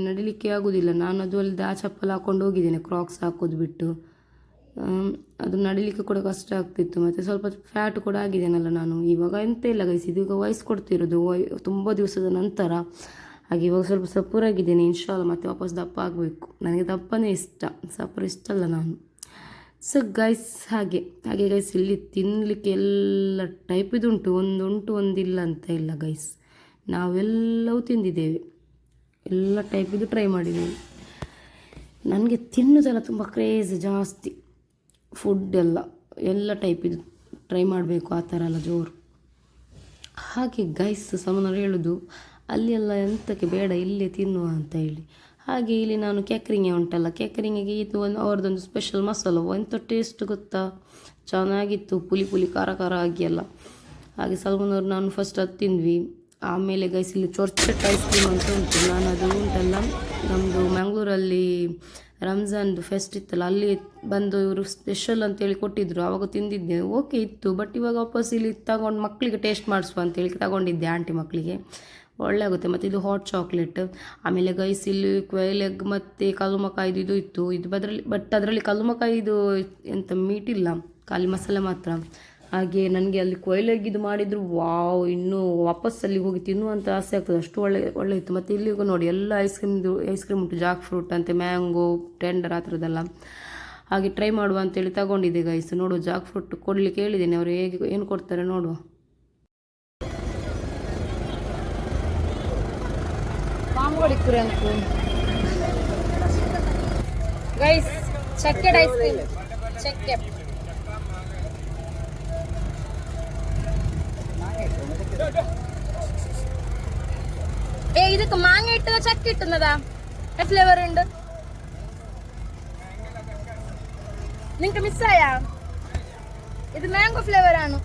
ನಡಿಲಿಕ್ಕೆ ಆಗೋದಿಲ್ಲ. ನಾನು ಅದು ಅಲ್ಲದೆ ಆ ಚಪ್ಪಲ್ ಹಾಕ್ಕೊಂಡು ಹೋಗಿದ್ದೇನೆ ಕ್ರಾಕ್ಸ್ ಹಾಕೋದು ಬಿಟ್ಟು. ಅದು ನಡಿಲಿಕ್ಕೆ ಕೂಡ ಕಷ್ಟ ಆಗ್ತಿತ್ತು. ಮತ್ತು ಸ್ವಲ್ಪ ಫ್ಯಾಟ್ ಕೂಡ ಆಗಿದ್ದೇನಲ್ಲ ನಾನು. ಇವಾಗ ಎಂತ ಇಲ್ಲ ಗೈಸ್ ಇದೀಗ ವಯಸ್ಸು ಕೊಡ್ತಿರೋದು. ವೈ ತುಂಬ ದಿವಸದ ನಂತರ. ಹಾಗೆ ಇವಾಗ ಸ್ವಲ್ಪ ಸಪೂರಾಗಿದ್ದೇನೆ ಇನ್ಶಾಲ್ ಮತ್ತೆ ವಾಪಸ್ ದಪ್ಪ ಆಗಬೇಕು. ನನಗೆ ದಪ್ಪನೇ ಇಷ್ಟ. ಸಪೂರ ಇಷ್ಟ ಅಲ್ಲ ನಾನು. ಸೊ ಗೈಸ್ ಹಾಗೆ. ಹಾಗೆ ಗೈಸ್ ಇಲ್ಲಿ ತಿನ್ನಲಿಕ್ಕೆ ಎಲ್ಲ ಟೈಪಿದುಂಟು ಒಂದುಂಟು, ಒಂದಿಲ್ಲ ಅಂತ ಇಲ್ಲ ಗೈಸ್ ನಾವೆಲ್ಲವೂ ತಿಂದಿದ್ದೇವೆ. ಎಲ್ಲ ಟೈಪಿದು ಟ್ರೈ ಮಾಡಿದ್ದೀವಿ ನನಗೆ ತಿನ್ನೋದೆಲ್ಲ ತುಂಬ ಕ್ರೇಜ್ ಜಾಸ್ತಿ. ಫುಡ್ ಎಲ್ಲ ಎಲ್ಲ ಟೈಪಿದು ಟ್ರೈ ಮಾಡಬೇಕು ಆ ಥರ ಎಲ್ಲ ಜೋರು. ಹಾಗೆ ಗೈಸ್ ಸಮನರು ಹೇಳೋದು ಅಲ್ಲಿ ಎಲ್ಲ ಎಂತಕ್ಕೆ ಬೇಡ, ಇಲ್ಲೇ ತಿನ್ನುವ ಅಂತ ಹೇಳಿ. ಹಾಗೆ ಇಲ್ಲಿ ನಾನು ಕ್ಯಾಕ್ರಿಂಗೆ ಉಂಟಲ್ಲ ಕ್ಯಾಕ್ರಿಂಗಿಗೆ ಇದು ಒಂದು, ಅವ್ರದ್ದೊಂದು ಸ್ಪೆಷಲ್ ಮಸಾಲ ಎಂಥ ಟೇಸ್ಟ್ ಗೊತ್ತಾ? ಚೆನ್ನಾಗಿತ್ತು, ಪುಲಿ ಪುಲಿ ಖಾರ ಖಾರ ಆಗಿ ಎಲ್ಲ. ಹಾಗೆ ಸಲ್ಮನವ್ರು ನಾನು ಫಸ್ಟ್ ಅದು ತಿಂದ್ವಿ. ಆಮೇಲೆ ಗೈಸ್ ಇಲ್ಲಿ ಚೊರ್ಚಟ್ ಐಸ್ ಕ್ರೀಮ್ ಅಂತ ಉಂಟು. ನಾನು ಅದು ಉಂಟಲ್ಲ. ನಮ್ಮದು ಮ್ಯಾಂಗ್ಳೂರಲ್ಲಿ ರಂಜಾನ್ದು ಫೆಸ್ಟ್ ಇತ್ತಲ್ಲ, ಅಲ್ಲಿ ಬಂದು ಇವರು ಸ್ಪೆಷಲ್ ಅಂತೇಳಿ ಕೊಟ್ಟಿದ್ದರು ಆವಾಗ ತಿಂದಿದ್ದೆ. ಓಕೆ ಇತ್ತು ಬಟ್ ಇವಾಗ ವಾಪಸ್ ಇಲ್ಲಿ ತಗೊಂಡು ಮಕ್ಕಳಿಗೆ ಟೇಸ್ಟ್ ಮಾಡಿಸುವ ಅಂತೇಳಿ ತಗೊಂಡಿದ್ದೆ ಆಂಟಿ ಮಕ್ಕಳಿಗೆ ಒಳ್ಳೆ ಆಗುತ್ತೆ. ಮತ್ತು ಇದು ಹಾಟ್ ಚಾಕ್ಲೇಟ್ ಆಮೇಲೆ ಗೈಸ್ ಇಲ್ಲಿ ಎಗ್ ಮತ್ತು ಕಲ್ಲುಮಕಾಯಿದು ಇದು ಇತ್ತು. ಇದು ಬದ್ರಲ್ಲಿ ಬಟ್ ಅದರಲ್ಲಿ ಕಲ್ಲುಮಕಾಯಿದು ಎಂತ ಇಲ್ಲ. ಖಾಲಿ ಮಸಾಲೆ ಮಾತ್ರ. ಹಾಗೆ ನನಗೆ ಅಲ್ಲಿ ಕೊಯ್ಲ್ ಎಗ್ ಇದು ಮಾಡಿದ್ರು, ವಾವ್, ಇನ್ನೂ ವಾಪಸ್ ಅಲ್ಲಿ ಹೋಗಿ ತಿನ್ನುವಂತ ಆಸೆ ಆಗ್ತದೆ. ಅಷ್ಟು ಒಳ್ಳೆ ಒಳ್ಳೆ ಇತ್ತು. ಮತ್ತು ಇಲ್ಲಿಗೂ ನೋಡಿ, ಎಲ್ಲ ಐಸ್ ಕ್ರೀಮ್ದು ಐಸ್ ಕ್ರೀಮ್ ಉಂಟು ಜಾಕ್ ಫ್ರೂಟ್ ಅಂತೆ ಮ್ಯಾಂಗೋ ಟೆಂಡರ್ ಆ ಥರದ್ದೆಲ್ಲ. ಹಾಗೆ ಟ್ರೈ ಮಾಡುವ ಅಂತೇಳಿ ತಗೊಂಡಿದ್ದೆ ಗೈಸ್ ನೋಡು ಜಾಕ್ ಫ್ರೂಟ್ ಕೊಡ್ಲಿಕ್ಕೆ ಹೇಳಿದ್ದೇನೆ. ಅವರು ಹೇಗೆ, ಏನು ಕೊಡ್ತಾರೆ ನೋಡುವ. ಗೈಸ್ ಚಕ್ಕೆ ಐಸ್ ಕ್ರೀಮ್ ಚಕ್ಕೆ. ഏ ഇതൊക്കെ മാങ്ങ ഇട്ടതോ ചക്ക ഇട്ടുന്നതാ ഫ്ലേവർ ഉണ്ട് നിങ്ങക്ക് മിസ്സായാ ഇത് മാംഗോ ഫ്ലേവർ ആണ്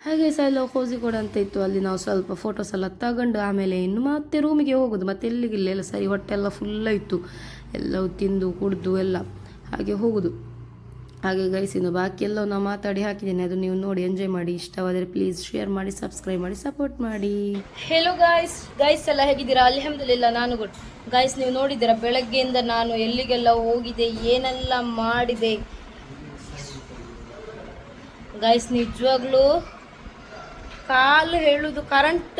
ಹಾಗೆ ಸಹ ಎಲ್ಲ ಕೋಸಿಗೋಡ್ ಅಂತ ಇತ್ತು ಅಲ್ಲಿ ನಾವು ಸ್ವಲ್ಪ ಫೋಟೋಸ್ ಎಲ್ಲ ತಗೊಂಡು ಆಮೇಲೆ ಇನ್ನು ಮತ್ತೆ ರೂಮಿಗೆ ಹೋಗೋದು ಮತ್ತೆ ಎಲ್ಲಿಗಿಲ್ಲ ಎಲ್ಲ ಸರಿ ಹೊಟ್ಟೆ ಎಲ್ಲ ಫುಲ್ಲ ಇತ್ತು ಎಲ್ಲವೂ ತಿಂದು ಕುಡಿದು ಎಲ್ಲ ಹಾಗೆ ಹೋಗೋದು ಹಾಗೆ ಇನ್ನು ಬಾಕಿ ಎಲ್ಲ ನಾವು ಮಾತಾಡಿ ಹಾಕಿದ್ದೇನೆ. ಅದು ನೀವು ನೋಡಿ ಎಂಜಾಯ್ ಮಾಡಿ. ಇಷ್ಟವಾದರೆ ಪ್ಲೀಸ್ ಶೇರ್ ಮಾಡಿ ಸಬ್ಸ್ಕ್ರೈಬ್ ಮಾಡಿ ಸಪೋರ್ಟ್ ಮಾಡಿ. ಹೆಲೋ ಗಾಯ್ಸ್ ಗೈಸ್ ಎಲ್ಲ ಹೇಗಿದ್ದೀರಾ? ಅಲ್ಹಮ್ದುಲಿಲ್ಲ, ನಾನು ಗುಡ್ ಗೈಸ್ ನೀವು ನೋಡಿದ್ದೀರ, ಬೆಳಗ್ಗೆಯಿಂದ ನಾನು ಎಲ್ಲಿಗೆಲ್ಲ ಹೋಗಿದೆ ಏನೆಲ್ಲ ಮಾಡಿದೆ? ಗೈಸ್ ನಿಜವಾಗ್ಲೂ ಕಾಲು ಹೇಳುದು ಕರೆಂಟ್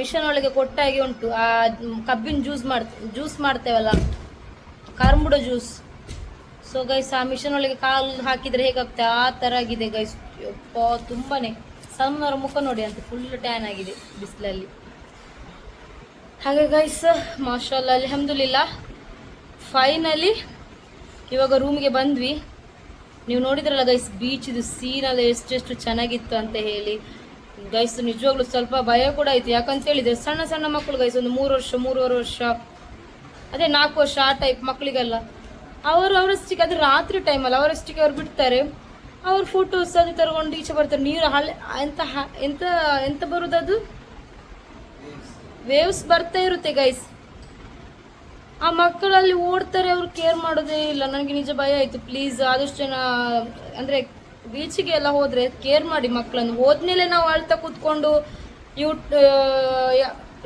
ಮಿಷನ್ ಒಳಗೆ ಕೊಟ್ಟಾಗಿ ಉಂಟು. ಆ ಕಬ್ಬಿನ ಜ್ಯೂಸ್ ಮಾಡ್ ಜ್ಯೂಸ್ ಮಾಡ್ತೇವಲ್ಲ, ಕರ್ಮುಡ ಜ್ಯೂಸ್ ಸೊ ಗೈಸ್ ಆ ಮಿಷನ್ ಒಳಗೆ ಕಾಲು ಹಾಕಿದ್ರೆ ಹೇಗಾಗುತ್ತೆ? ಆ ಥರ ಆಗಿದೆ ಗೈಸ್ ಯಪ್ಪ, ತುಂಬಾನೇ. ಸಣ್ಣವರ ಮುಖ ನೋಡಿ ಅಂತ ಫುಲ್ ಟ್ಯಾನ್ ಆಗಿದೆ ಬಿಸಿಲಲ್ಲಿ. ಹಾಗೆ ಗೈಸ್ ಮಾಷಾಲ್ಲ ಅಲ್ಹಮ್ದುಲಿಲ್ಲ. ಫೈನಲಿ ಇವಾಗ ರೂಮ್ಗೆ ಬಂದ್ವಿ. ನೀವು ನೋಡಿದ್ರಲ್ಲ ಗೈಸ್ ಬೀಚಿದು ಸೀನ್ ಎಲ್ಲ ಎಷ್ಟೆಷ್ಟು ಚೆನ್ನಾಗಿತ್ತು ಅಂತ ಹೇಳಿ. ಗೈಸ್ ನಿಜವಾಗ್ಲೂ ಸ್ವಲ್ಪ ಭಯ ಕೂಡ ಆಯ್ತು. ಯಾಕಂತ ಹೇಳಿದ್ರೆ, ಸಣ್ಣ ಸಣ್ಣ ಮಕ್ಕಳು ಗೈಸ್ ಒಂದು ಮೂರು ವರ್ಷ, ಮೂರುವರೆ ವರ್ಷ. ಅದೇ ನಾಲ್ಕು ವರ್ಷ ಆ ಟೈಪ್ ಮಕ್ಕಳಿಗೆಲ್ಲ ಅವರು ಅವರಷ್ಟಿಗೆ ಅದು ರಾತ್ರಿ ಟೈಮಲ್ಲಿ ಅವರಷ್ಟಿಗೆ ಅವ್ರು ಬಿಡ್ತಾರೆ. ಅವ್ರ ಫೋಟೋಸ್ ಅದು ತಗೊಂಡು ಈಚೆ ಬರ್ತಾರೆ. ನೀರು ಹಳೆ ಎಂತ ಎಂತ ಎಂತ ಬರುದದು ವೇವ್ಸ್ ಬರ್ತಾ ಇರುತ್ತೆ ಗೈಸ್ ಆ ಮಕ್ಕಳಲ್ಲಿ ಓಡ್ತಾರೆ, ಅವ್ರು ಕೇರ್ ಮಾಡೋದೇ ಇಲ್ಲ. ನನಗೆ ನಿಜ ಭಯ ಆಯ್ತು. ಪ್ಲೀಸ್ ಆದಷ್ಟು ಜನ, ಅಂದ್ರೆ ಬೀಚಿಗೆ ಎಲ್ಲ ಹೋದ್ರೆ ಕೇರ್ ಮಾಡಿ ಮಕ್ಕಳನ್ನು. ಹೋದ್ಮೇಲೆ ನಾವು ಅಳ್ತಾ ಕೂತ್ಕೊಂಡು ಯೂ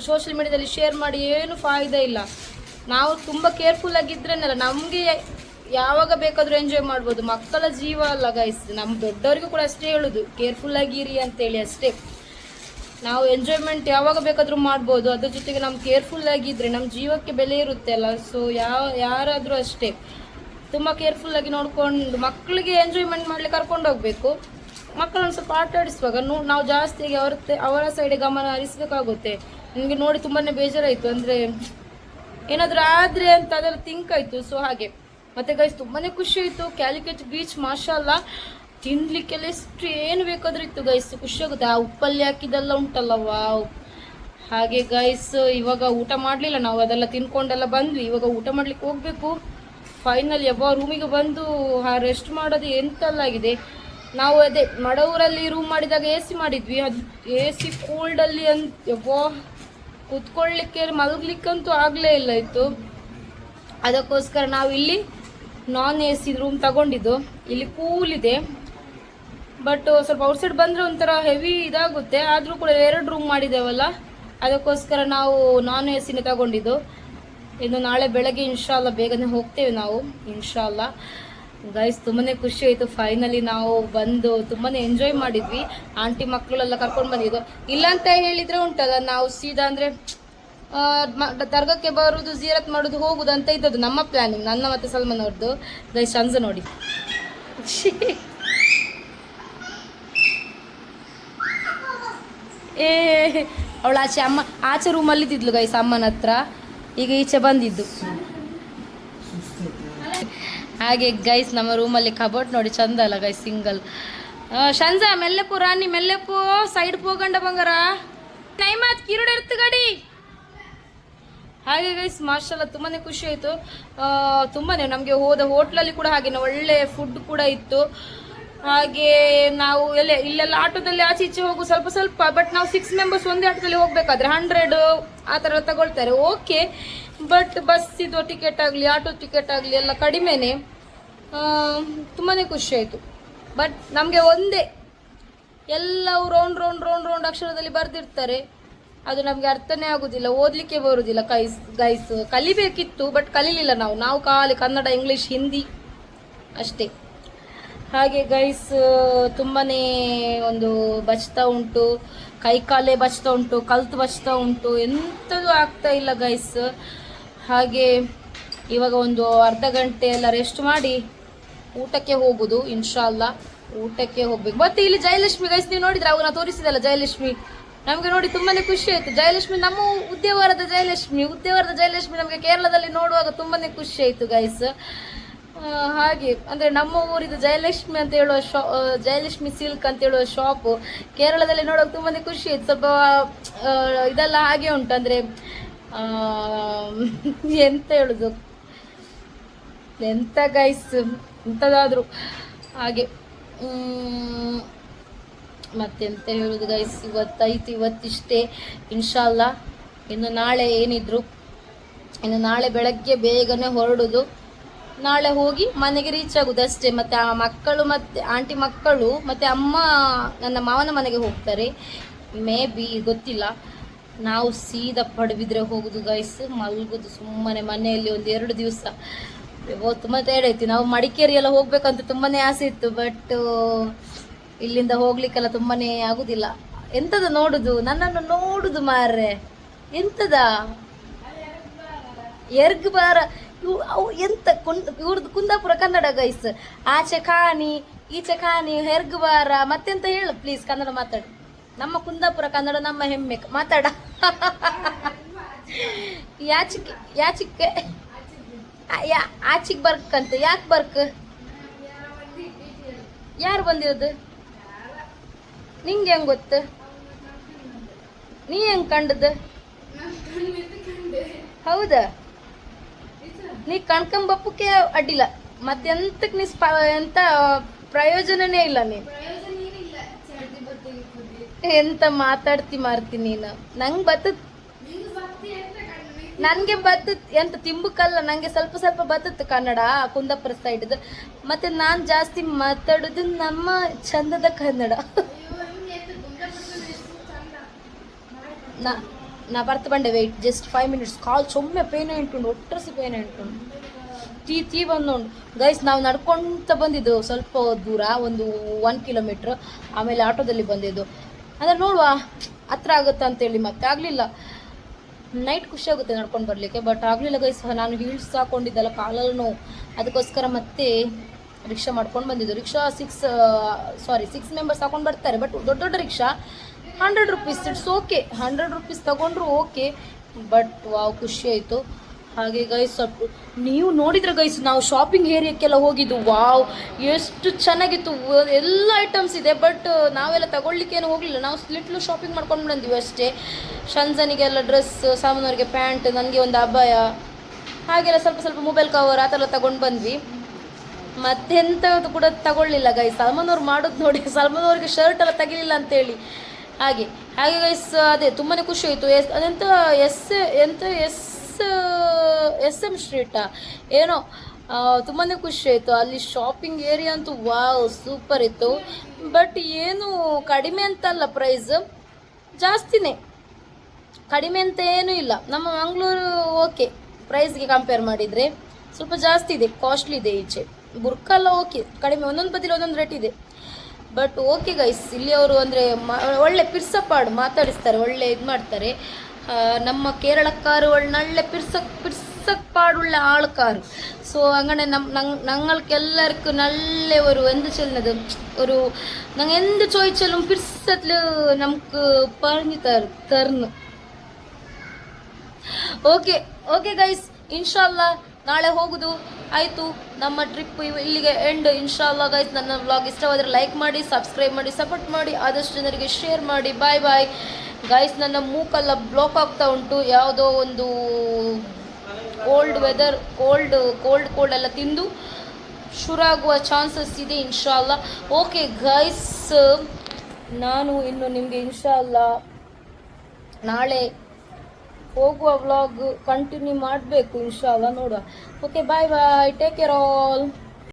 ಸೋಷಿಯಲ್ ಮೀಡಿಯಾದಲ್ಲಿ ಶೇರ್ ಮಾಡಿ ಏನು ಫಾಯ್ದೆ ಇಲ್ಲ. ನಾವು ತುಂಬ ಕೇರ್ಫುಲ್ ಆಗಿದ್ರೇನಲ್ಲ, ನಮಗೆ ಯಾವಾಗ ಬೇಕಾದ್ರೂ ಎಂಜಾಯ್ ಮಾಡ್ಬೋದು. ಮಕ್ಕಳ ಜೀವ ಅಲ್ಲ ಗೈಸ್ ನಮ್ಮ ದೊಡ್ಡವರಿಗೂ ಕೂಡ ಅಷ್ಟೇ ಹೇಳುದು. ಕೇರ್ಫುಲ್ ಆಗಿರಿ ಅಂತೇಳಿ ಅಷ್ಟೇ. ನಾವು ಎಂಜಾಯ್ಮೆಂಟ್ ಯಾವಾಗ ಬೇಕಾದ್ರೂ ಮಾಡ್ಬೋದು. ಅದ್ರ ಜೊತೆಗೆ ನಮ್ಮ ಕೇರ್ಫುಲ್ ಆಗಿದ್ರೆ ನಮ್ಮ ಜೀವಕ್ಕೆ ಬೆಲೆ ಇರುತ್ತೆ ಅಲ್ಲ. ಸೊ ಯಾವ ಯಾರಾದರೂ ಅಷ್ಟೇ. ತುಂಬ ಕೇರ್ಫುಲ್ ಆಗಿ ನೋಡ್ಕೊಂಡು ಮಕ್ಕಳಿಗೆ ಎಂಜಾಯ್ಮೆಂಟ್ ಮಾಡ್ಲಿಕ್ಕೆ ಕರ್ಕೊಂಡು ಹೋಗ್ಬೇಕು. ಮಕ್ಕಳನ್ನು ಸ್ವಲ್ಪ ಆಟ ಆಡಿಸುವಾಗ ನೋ, ನಾವು ಜಾಸ್ತಿಯಾಗಿ ಅವರ ಅವರ ಸೈಡ್ ಗಮನ ಹರಿಸಬೇಕಾಗುತ್ತೆ. ನಿಮಗೆ ನೋಡಿ ತುಂಬಾನೇ ಬೇಜಾರಾಯಿತು. ಅಂದರೆ ಏನಾದರೂ ಆದರೆ ಅಂತ ಅದೆಲ್ಲ ಥಿಂಕ್ ಆಯಿತು. ಸೊ ಹಾಗೆ. ಮತ್ತೆ ಗೈಸ್ ತುಂಬಾನೇ ಖುಷಿ ಆಯಿತು. ಕ್ಯಾಲಿಕಟ್ ಬೀಚ್ ಮಾಷಲ್ಲ ತಿನ್ಲಿಕ್ಕೆಲ್ಲ ಎಷ್ಟು ಏನು ಬೇಕಾದ್ರೂ ಇತ್ತು ಗೈಸ್ ಖುಷಿ ಆಗುತ್ತೆ. ಆ ಉಪ್ಪಲ್ಲಿ ಹಾಕಿದೆಲ್ಲ ಉಂಟಲ್ಲ, ವಾವ್. ಹಾಗೆ ಗೈಸ್ ಇವಾಗ ಊಟ ಮಾಡಲಿಲ್ಲ ನಾವು. ಅದೆಲ್ಲ ತಿನ್ಕೊಂಡೆಲ್ಲ ಬಂದ್ವಿ. ಇವಾಗ ಊಟ ಮಾಡ್ಲಿಕ್ಕೆ ಹೋಗ್ಬೇಕು. ಫೈನಲ್ ಯಾವ ರೂಮಿಗೆ ಬಂದು ಆ ರೆಸ್ಟ್ ಮಾಡೋದು ಎಂತಲ್ಲಾಗಿದೆ. ನಾವು ಅದೇ, ಮಡವೂರಲ್ಲಿ ರೂಮ್ ಮಾಡಿದಾಗ ಎ ಸಿ ಮಾಡಿದ್ವಿ. ಅದು ಎ ಸಿ ಕೋಲ್ಡಲ್ಲಿ ಅಂತ ಯಬ್ಬೋ ಕುತ್ಕೊಳ್ಳಿಕ್ಕೆ ಮಲಗ್ಲಿಕ್ಕಂತೂ ಆಗಲೇ ಇಲ್ಲ ಇತ್ತು. ಅದಕ್ಕೋಸ್ಕರ ನಾವು ಇಲ್ಲಿ ನಾನ್ ಎ ಸಿ ರೂಮ್ ತಗೊಂಡಿದ್ದು. ಇಲ್ಲಿ ಕೂಲ್ ಇದೆ. ಬಟ್ ಸ್ವಲ್ಪ ಔಟ್ಸೈಡ್ ಬಂದರೆ ಒಂಥರ ಹೆವಿ ಇದಾಗುತ್ತೆ. ಆದರೂ ಕೂಡ ಎರಡು ರೂಮ್ ಮಾಡಿದ್ದೇವಲ್ಲ. ಅದಕ್ಕೋಸ್ಕರ ನಾವು ನಾನ್ ಎ ಸಿನೇ ತಗೊಂಡಿದ್ದು. ಇನ್ನು ನಾಳೆ ಬೆಳಗ್ಗೆ ಇನ್ಶಾಲ್ಲ ಬೇಗನೆ ಹೋಗ್ತೇವೆ ನಾವು. ಇನ್ಶಾಲ್ಲ ಗೈಸ್ ತುಂಬಾನೇ ಖುಷಿ ಆಯಿತು. ಫೈನಲಿ ನಾವು ಬಂದು ತುಂಬಾನೇ ಎಂಜಾಯ್ ಮಾಡಿದ್ವಿ. ಆಂಟಿ ಮಕ್ಕಳೆಲ್ಲ ಕರ್ಕೊಂಡು ಬಂದಿದ್ದು ಇಲ್ಲ ಅಂತ ಹೇಳಿದ್ರೆ ಉಂಟಲ್ಲ, ನಾವು ಸೀದಾ ಅಂದರೆ ದರ್ಗಕ್ಕೆ ಬರುದು ಜೀರತ್ ಮಾಡುದು, ಹೋಗುದು ಅಂತ ಇದ್ದದ್ದು ನಮ್ಮ ಪ್ಲ್ಯಾನಿಂಗ್ ನನ್ನ ಮತ್ತೆ ಸಲ್ಮಾನ್ ಅವ್ರದ್ದು ಗೈಸ್ ಚಂದ ನೋಡಿ. ಏ, ಅವಳು ಆಚೆ ಅಮ್ಮ, ಆಚೆ ರೂಮಲ್ಲಿದ್ದಿದ್ಲು ಗೈಸ್ ಅಮ್ಮನ ಹತ್ರ ಈಗ ಈಚೆ ಬಂದಿದ್ದು. ಹಾಗೆ ಗೈಸ್ ನಮ್ಮ ರೂಮಲ್ಲಿ ಕಬೋರ್ಡ್ ನೋಡಿ, ಚಂದ ಅಲ್ಲ ಗೈಸ್ ಸಿಂಗಲ್ ಶಂಜ ಮೆಲ್ಲೆಪು ರಾಣಿ ಮೆಲ್ಲೆಪು ಸೈಡ್ ಪೋಗಂಡ ಬಂಗಾರ. ನೈಮಾತ್, ಕಿರುಡ ಇರ್ತ ಗಡಿ. ಹಾಗೆ ಗೈಸ್ ಮಾರ್ಷಲ್ಲ, ತುಂಬಾನೇ ಖುಷಿ ಆಯಿತು ತುಂಬಾನೇ ನಮಗೆ ಹೋದ ಹೋಟ್ಲಲ್ಲಿ ಕೂಡ ಹಾಗೆ ಒಳ್ಳೆ ಫುಡ್ ಕೂಡ ಇತ್ತು. ಹಾಗೆ ನಾವು ಎಲ್ಲ, ಇಲ್ಲೆಲ್ಲ ಆಟೋದಲ್ಲಿ ಆಚೆ ಈಚೆ ಹೋಗು ಸ್ವಲ್ಪ ಸ್ವಲ್ಪ ಬಟ್ ನಾವು ಸಿಕ್ಸ್ ಮೆಂಬರ್ಸ್ ಒಂದೇ ಆಟೋದಲ್ಲಿ ಹೋಗ್ಬೇಕಾದ್ರೆ ಹಂಡ್ರೆಡ್ ಆ ಥರ ತಗೊಳ್ತಾರೆ. ಓಕೆ ಬಟ್ ಬಸ್ ಇದು ಟಿಕೆಟ್ ಆಗಲಿ, ಆಟೋ ಟಿಕೆಟ್ ಆಗಲಿ ಎಲ್ಲ ಕಡಿಮೆನೆ ತುಂಬಾ ಖುಷಿ ಆಯಿತು. ಬಟ್ ನಮಗೆ ಒಂದೇ, ಎಲ್ಲವೂ ರೌಂಡ್ ರೌಂಡ್ ರೌಂಡ್ ರೌಂಡ್ ಅಕ್ಷರದಲ್ಲಿ ಬರೆದಿರ್ತಾರೆ. ಅದು ನಮಗೆ ಅರ್ಥನೇ ಆಗುದಿಲ್ಲ, ಓದಲಿಕ್ಕೆ ಬರುವುದಿಲ್ಲ ಕೈಸ್ ಗೈಸ್ ಕಲಿಬೇಕಿತ್ತು ಬಟ್ ಕಲೀಲಿಲ್ಲ ನಾವು. ನಾವು ಖಾಲಿ ಕನ್ನಡ ಇಂಗ್ಲೀಷ್ ಹಿಂದಿ ಅಷ್ಟೇ. ಹಾಗೆ ಗೈಸ್ ತುಂಬಾನೇ ಒಂದು ಬಚ್ತಾ ಉಂಟು. ಕೈ ಕಾಲೇ ಬಚ್ತಾ ಉಂಟು, ಕಲ್ತು ಬಚ್ತಾ ಉಂಟು. ಎಂಥದ್ದು ಆಗ್ತಾ ಇಲ್ಲ ಗೈಸ್ ಹಾಗೆ ಇವಾಗ ಒಂದು ಅರ್ಧ ಗಂಟೆ ಎಲ್ಲ ರೆಸ್ಟ್ ಮಾಡಿ ಊಟಕ್ಕೆ ಹೋಗುದು ಇನ್ಶಾಲ್ಲ ಊಟಕ್ಕೆ ಹೋಗ್ಬೇಕು. ಮತ್ತೆ ಇಲ್ಲಿ ಜಯಲಕ್ಷ್ಮಿ ಗೈಸ್ ನೀವು ನೋಡಿದ್ರೆ ಅವಾಗ ನಾವು ತೋರಿಸಿದಲ್ಲ ಜಯಲಕ್ಷ್ಮಿ. ನಮಗೆ ನೋಡಿ ತುಂಬಾನೇ ಖುಷಿ ಆಯ್ತು. ಜಯಲಕ್ಷ್ಮಿ ನಮ್ಮ ಉದ್ಯವಾರದ ಜಯಲಕ್ಷ್ಮಿ ಉದ್ಯವಾರದ ಜಯಲಕ್ಷ್ಮಿ ನಮಗೆ ಕೇರಳದಲ್ಲಿ ನೋಡುವಾಗ ತುಂಬಾನೇ ಖುಷಿ ಆಯ್ತು ಗೈಸ್ ಹಾಗೆ, ಅಂದ್ರೆ ನಮ್ಮ ಊರಿದು ಜಯಲಕ್ಷ್ಮಿ ಅಂತ ಹೇಳುವ ಶಾ ಜಯಲಕ್ಷ್ಮಿ ಸಿಲ್ಕ್ ಅಂತ ಹೇಳುವ ಶಾಪು ಕೇರಳದಲ್ಲಿ ನೋಡೋಕೆ ತುಂಬಾ ಖುಷಿ ಆಯ್ತು. ಸ್ವಲ್ಪ ಇದೆಲ್ಲ ಹಾಗೆ ಉಂಟು, ಅಂದ್ರೆ ಎಂತ ಹೇಳುದು? ಎಂತ ಗೈಸ್ ಎಂಥದಾದರೂ ಹಾಗೆ ಮತ್ತೆಂತ ಹೇಳುದು ಗೈಸ್ ಇವತ್ತೈತು, ಇವತ್ತಿಷ್ಟೇ. ಇನ್ಶಾಲ್ಲ, ಇನ್ನು ನಾಳೆ ಏನಿದ್ರು, ಇನ್ನು ನಾಳೆ ಬೆಳಗ್ಗೆ ಬೇಗನೆ ಹೊರಡುದು. ನಾಳೆ ಹೋಗಿ ಮನೆಗೆ ರೀಚ್ ಆಗುದು ಅಷ್ಟೇ. ಮತ್ತೆ ಆ ಮಕ್ಕಳು ಮತ್ತೆ ಆಂಟಿ ಮಕ್ಕಳು ಮತ್ತೆ ಅಮ್ಮ ನನ್ನ ಮಾವನ ಮನೆಗೆ ಹೋಗ್ತಾರೆ. ಮೇ ಬಿ ಗೊತ್ತಿಲ್ಲ. ನಾವು ಸೀದಾ ಪಡುಬಿದ್ರೆ ಹೋಗುದು ಗೈಸ್ ಮಲ್ಗುದು ಸುಮ್ಮನೆ ಮನೆಯಲ್ಲಿ ಒಂದು ಎರಡು ದಿವಸ. ತುಂಬ ತೇಡ ಐತಿ ನಾವು ಮಡಿಕೇರಿ ಎಲ್ಲ ಹೋಗ್ಬೇಕಂತ ತುಂಬಾನೇ ಆಸೆ ಇತ್ತು. ಬಟ್ ಇಲ್ಲಿಂದ ಹೋಗ್ಲಿಕ್ಕೆಲ್ಲ ತುಂಬಾನೇ ಆಗುದಿಲ್ಲ. ಎಂತದ ನೋಡುದು? ನನ್ನನ್ನು ನೋಡುದು ಮಾರ್ರೆ. ಎಂತದ? ಎರ್ಗ್ ಬಾರ. ಇವು ಅವು ಎಂತ ಕುಂದ್ ಇವ್ರದ್ದು ಕುಂದಾಪುರ ಕನ್ನಡ ಗೈಸ್ ಆಚೆ ಖಾನಿ ಈಚೆ ಖಾನಿ ಹೆರ್ಗುವಾರ ಮತ್ತೆಂತ ಹೇಳು ಪ್ಲೀಸ್ ಕನ್ನಡ ಮಾತಾಡು. ನಮ್ಮ ಕುಂದಾಪುರ ಕನ್ನಡ ನಮ್ಮ ಹೆಮ್ಮೆ ಮಾತಾಡ. ಯಾಚಿಕೆ ಯಾಚಿಕೆ ಯಾ ಆಚಿಗೆ ಬರ್ಕಂತ ಯಾಕೆ ಬರ್ಕ್? ಯಾರು ಬಂದಿರೋದು? ನಿಂಗೆ ಹೆಂಗ್ ಗೊತ್ತು? ನೀ ಹೆಂಗ್ ಕಂಡದ್ದು? ಹೌದಾ? ನೀ ಕಣ್ಕಂಬಪ್ಪಕ್ಕೆ ಅಡ್ಡಿಲ್ಲ. ಮತ್ತೆಂತಕ್ಕೆ ನೀ ಸ್ಪ ಎಂತ ಪ್ರಯೋಜನನೇ ಇಲ್ಲ ನೀನು. ಎಂತ ಮಾತಾಡ್ತಿ ಮಾರ್ತಿ ನೀನು. ನಂಗೆ ಬತ್ತದ ನನ್ಗೆ ಬತ್ತತ್ ಎಂತ ತಿಂಬಕ್ಕಲ್ಲ ನಂಗೆ ಸ್ವಲ್ಪ ಸ್ವಲ್ಪ ಬತ್ತತ್ತು ಕನ್ನಡ ಕುಂದಾಪುರ ಸೈಡ್ ಮತ್ತೆ ನಾನ್ ಜಾಸ್ತಿ ಮಾತಾಡೋದು ನಮ್ಮ ಚಂದದ ಕನ್ನಡ. ನಾ ನಾ ಬರ್ತ ಬಂಡೆ wait just five minutes call ಸುಮ್ಮನೆ ಪೇನ್ ಉಂಟುಂಡು ಒಟ್ಟರಸಿ ಪೇನ ತೀ ತೀ ಬಂದುಂಡು. ಗೈಸ್ ನಾವು ನಡ್ಕೊತ ಬಂದಿದ್ದು ಸ್ವಲ್ಪ ದೂರ, ಒಂದು ಒನ್ ಕಿಲೋಮೀಟ್ರ್ ಆಮೇಲೆ ಆಟೋದಲ್ಲಿ ಬಂದಿದ್ದು. ಅಂದರೆ ನೋಡುವ, ಹತ್ರ ಆಗುತ್ತಾ ಅಂತೇಳಿ ಮತ್ತೆ ಆಗಲಿಲ್ಲ. ನೈಟ್ ಖುಷಿ ಆಗುತ್ತೆ ನಡ್ಕೊಂಡು ಬರಲಿಕ್ಕೆ ಬಟ್ ಆಗಲಿಲ್ಲ ಗೈಸ್ ನಾನು ಹೀಲ್ಸ್ ಹಾಕೊಂಡಿದ್ದಲ್ಲ ಕಾಲಲ್ಲೂ ಅದಕ್ಕೋಸ್ಕರ ಮತ್ತೆ ರಿಕ್ಷಾ ಮಾಡ್ಕೊಂಡು ಬಂದಿದ್ದು. ರಿಕ್ಷಾ ಸಿಕ್ಸ್ ಸಾರಿ ಸಿಕ್ಸ್ ಮೆಂಬರ್ಸ್ ಹಾಕೊಂಡು ಬರ್ತಾರೆ ಬಟ್ ದೊಡ್ಡ ದೊಡ್ಡ rickshaw. Hundred rupees it's okay hundred rupees ತಗೊಂಡ್ರು ಓಕೆ ಬಟ್ ವಾವ್, ಖುಷಿ ಆಯಿತು. ಹಾಗೆ ಗೈಸ್ ಸ್ವಲ್ಪ ನೀವು ನೋಡಿದ್ರೆ ಗೈಸ್ ನಾವು ಶಾಪಿಂಗ್ ಏರಿಯಾಕ್ಕೆಲ್ಲ ಹೋಗಿದ್ದು, ವಾವ್, ಎಷ್ಟು ಚೆನ್ನಾಗಿತ್ತು. ಎಲ್ಲ ಐಟಮ್ಸ್ ಇದೆ ಬಟ್ ನಾವೆಲ್ಲ ತಗೊಳ್ಲಿಕ್ಕೇನು ಹೋಗಲಿಲ್ಲ. ನಾವು ಸ್ಲಿಟ್ಲು ಶಾಪಿಂಗ್ ಮಾಡ್ಕೊಂಡು ಬಂದಿವಿ ಅಷ್ಟೇ. ಶಂಜನಿಗೆಲ್ಲ ಡ್ರೆಸ್ ಸಾಮಾನವರಿಗೆ ಪ್ಯಾಂಟ್ ನನಗೆ ಒಂದು ಅಭಯ. ಹಾಗೆಲ್ಲ ಸ್ವಲ್ಪ ಸ್ವಲ್ಪ ಮೊಬೈಲ್ ಕವರ್ ಆ ಥರ ತಗೊಂಡು ಬಂದ್ವಿ. ಮತ್ತೆಂಥದ್ದು ಕೂಡ ತಗೊಳ್ಳಿಲ್ಲ ಗೈಸ್ ಸಲ್ಮಾನ್ ಅವ್ರು ಮಾಡೋದು ನೋಡಿ, ಸಲ್ಮಾನ್ ಅವ್ರಿಗೆ ಶರ್ಟ್ ಎಲ್ಲ ತೆಗಿಲಿಲ್ಲ ಅಂತೇಳಿ. ಹಾಗೆ. ಹಾಗೆ ಗೈಸ್ ಅದೇ ತುಂಬಾ ಖುಷಿ ಆಯಿತು ಎಸ್, ಅದೆಂತ, ಎಸ್, ಎಂತ, ಎಸ್ ಎಸ್ ಎಂ ಸ್ಟ್ರೀಟಾ? ಏನೋ ತುಂಬಾ ಖುಷಿ ಆಯಿತು. ಅಲ್ಲಿ ಶಾಪಿಂಗ್ ಏರಿಯಾ ಅಂತೂ ವಾವ್ ಸೂಪರ್ ಇತ್ತು. ಬಟ್ ಏನು ಕಡಿಮೆ ಅಂತಲ್ಲ ಪ್ರೈಸ್ ಜಾಸ್ತಿನೇ. ಕಡಿಮೆ ಅಂತ ಏನೂ ಇಲ್ಲ. ನಮ್ಮ ಮಂಗಳೂರು ಓಕೆ ಪ್ರೈಸ್ಗೆ ಕಂಪೇರ್ ಮಾಡಿದರೆ ಸ್ವಲ್ಪ ಜಾಸ್ತಿ ಇದೆ ಕಾಸ್ಟ್ಲಿ ಇದೆ ಈಚೆ. ಬುರ್ಕಲ್ಲ ಓಕೆ ಕಡಿಮೆ, ಒಂದೊಂದು ಬದಿಲಿ ಒಂದೊಂದು ರೇಟ್ ಇದೆ. ಬಟ್ ಓಕೆ ಗೈಸ್ ಇಲ್ಲಿ ಅವರು ಅಂದರೆ ಒಳ್ಳೆ ಪಿರ್ಸಪಾಡು ಮಾತಾಡಿಸ್ತಾರೆ ಒಳ್ಳೆ ಇದು ಮಾಡ್ತಾರೆ ನಮ್ಮ കേരളക്കാരുകൾ നല്ല പിർസക് പിർസക് പാടുള്ള ആൾക്കാർ സോ അങ്ങനെ ഞങ്ങൾക്ക് എല്ലാവർക്കും നല്ല ഒരു എന്ത് ചെല്ലുന്നത് ഒരു ഞങ്ങൾ എന്ത് ചോദിച്ചാലും പിർസത്തിൽ നമുക്ക് പറഞ്ഞു തർ തരുന്നു ಓಕೆ ಓಕೆ ಗೈಸ್ ಇನ್ಶಾಲ್ಲ ನಾಳೆ ಹೋಗುದು. ಆಯಿತು, ನಮ್ಮ ಟ್ರಿಪ್ ಇಲ್ಲಿಗೆ ಎಂಡ್ ಇನ್ಶಾಲ್ಲ ಗೈಸ್ ನನ್ನ ವ್ಲಾಗ್ ಇಷ್ಟವಾದರೆ ಲೈಕ್ ಮಾಡಿ ಸಬ್ಸ್ಕ್ರೈಬ್ ಮಾಡಿ ಸಪೋರ್ಟ್ ಮಾಡಿ, ಆದಷ್ಟು ಜನರಿಗೆ ಶೇರ್ ಮಾಡಿ ಬಾಯ್ ಬಾಯ್ ಗೈಸ್ ನನ್ನ ಮೂಕೆಲ್ಲ ಬ್ಲಾಕ್ ಆಗ್ತಾ ಉಂಟು. ಯಾವುದೋ ಒಂದು cold weather cold cold cold ಎಲ್ಲ ತಿಂದು ಶುರಾಗುವ ಚಾನ್ಸಸ್ ಇದೆ ಇನ್ಶಾಲ್ಲ ಓಕೆ ಗೈಸ್ ನಾನು ಇನ್ನು ನಿಮಗೆ ಇನ್ಶಾಲ್ಲ ನಾಳೆ ಹೋಗುವ ವ್ಲಾಗ್ ಕಂಟಿನ್ಯೂ ಮಾಡಬೇಕು ಇನ್ಶಾಲ್ಲ ನೋಡುವ. Okay bye bye take care all